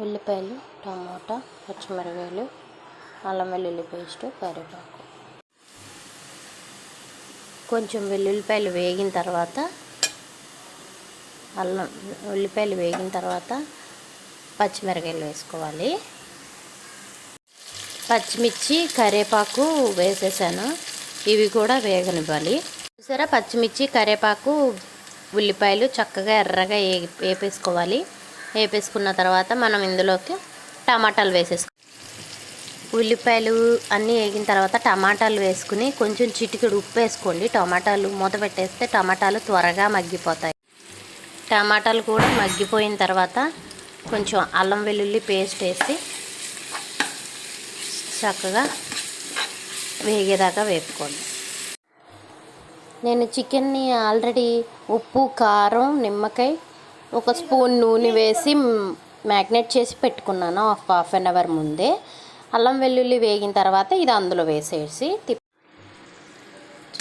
ఉల్లిపాయలు టమాటా పచ్చిమిరపకాయలు అల్లం వెల్లుల్లి పేస్ట్ కరివేపాకు. కొంచెం వెల్లుల్లిపాయలు వేగిన తర్వాత అల్లం ఉల్లిపాయలు వేగిన తర్వాత పచ్చిమిరకాయలు వేసుకోవాలి. పచ్చిమిర్చి కరివేపాకు వేసేసాను. ఇవి కూడా వేగనివ్వాలి. చూసారా? పచ్చిమిర్చి కరివేపాకు ఉల్లిపాయలు చక్కగా ఎర్రగా వేపేసుకోవాలి. వేపేసుకున్న తర్వాత మనం ఇందులోకి టమాటాలు వేసేసుకో ఉల్లిపాయలు అన్నీ వేగిన తర్వాత టమాటాలు వేసుకుని కొంచెం చిటికెడు ఉప్పు వేసుకోండి. టమాటాలు మూత పెట్టేస్తే టమాటాలు త్వరగా మగ్గిపోతాయి. టమాటాలు కూడా మగ్గిపోయిన తర్వాత కొంచెం అల్లం వెల్లుల్లి పేస్ట్ వేసి చక్కగా వేగేదాకా వేపుకోండి. నేను చికెన్ని ఆల్రెడీ ఉప్పు కారం నిమ్మకాయ ఒక స్పూన్ నూనె వేసి మ్యాగ్నేట్ చేసి పెట్టుకున్నాను. హాఫ్ హాఫ్ అన్ అవర్ ముందే. అల్లం వెల్లుల్లి వేగిన తర్వాత ఇది అందులో వేసేసి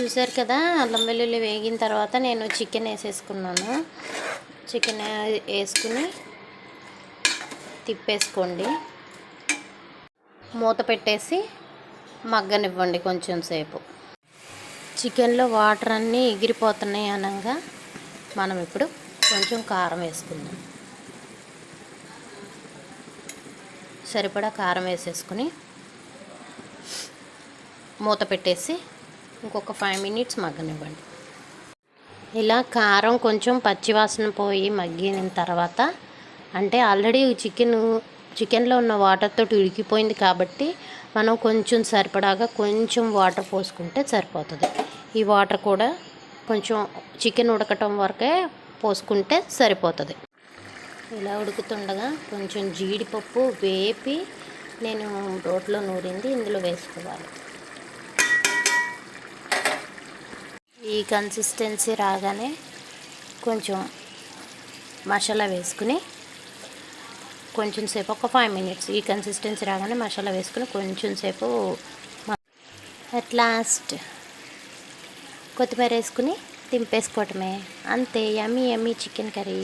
చూసారు కదా? అల్లం వెల్లుల్లి వేగిన తర్వాత నేను చికెన్ వేసేసుకున్నాను. చికెన్ వేసుకుని తిప్పేసుకోండి. మూత పెట్టేసి మగ్గనివ్వండి కొంచెం సేపు. చికెన్లో వాటర్ అన్నీ ఎగిరిపోతున్నాయి అనగా మనం ఇప్పుడు కొంచెం కారం వేసుకుందాం. సరిపడా కారం వేసేసుకుని మూత పెట్టేసి ఇంకొక ఫైవ్ మినిట్స్ మగ్గనివ్వండి. ఇలా కారం కొంచెం పచ్చివాసన పోయి మగ్గిన తర్వాత అంటే ఆల్రెడీ చికెన్ చికెన్లో ఉన్న వాటర్తో ఉడికిపోయింది కాబట్టి మనం కొంచెం సరిపడాగా కొంచెం వాటర్ పోసుకుంటే సరిపోతుంది. ఈ వాటర్ కూడా కొంచెం చికెన్ ఉడకటం వరకే పోసుకుంటే సరిపోతుంది. ఇలా ఉడుకుతుండగా కొంచెం జీడిపప్పు వేపి నేను రోట్లో నూరింది ఇందులో వేసుకోవాలి. ఈ కన్సిస్టెన్సీ రాగానే కొంచెం మసాలా వేసుకుని కొంచెం సేపు ఒక ఫైవ్ మినిట్స్ ఈ కన్సిస్టెన్సీ రాగానే మసాలా వేసుకుని కొంచెం సేపు అట్ లాస్ట్ కొత్తిమీర వేసుకుని తింపేసుకోవటమే. అంతే యమ్మీ యమ్మీ చికెన్ కర్రీ.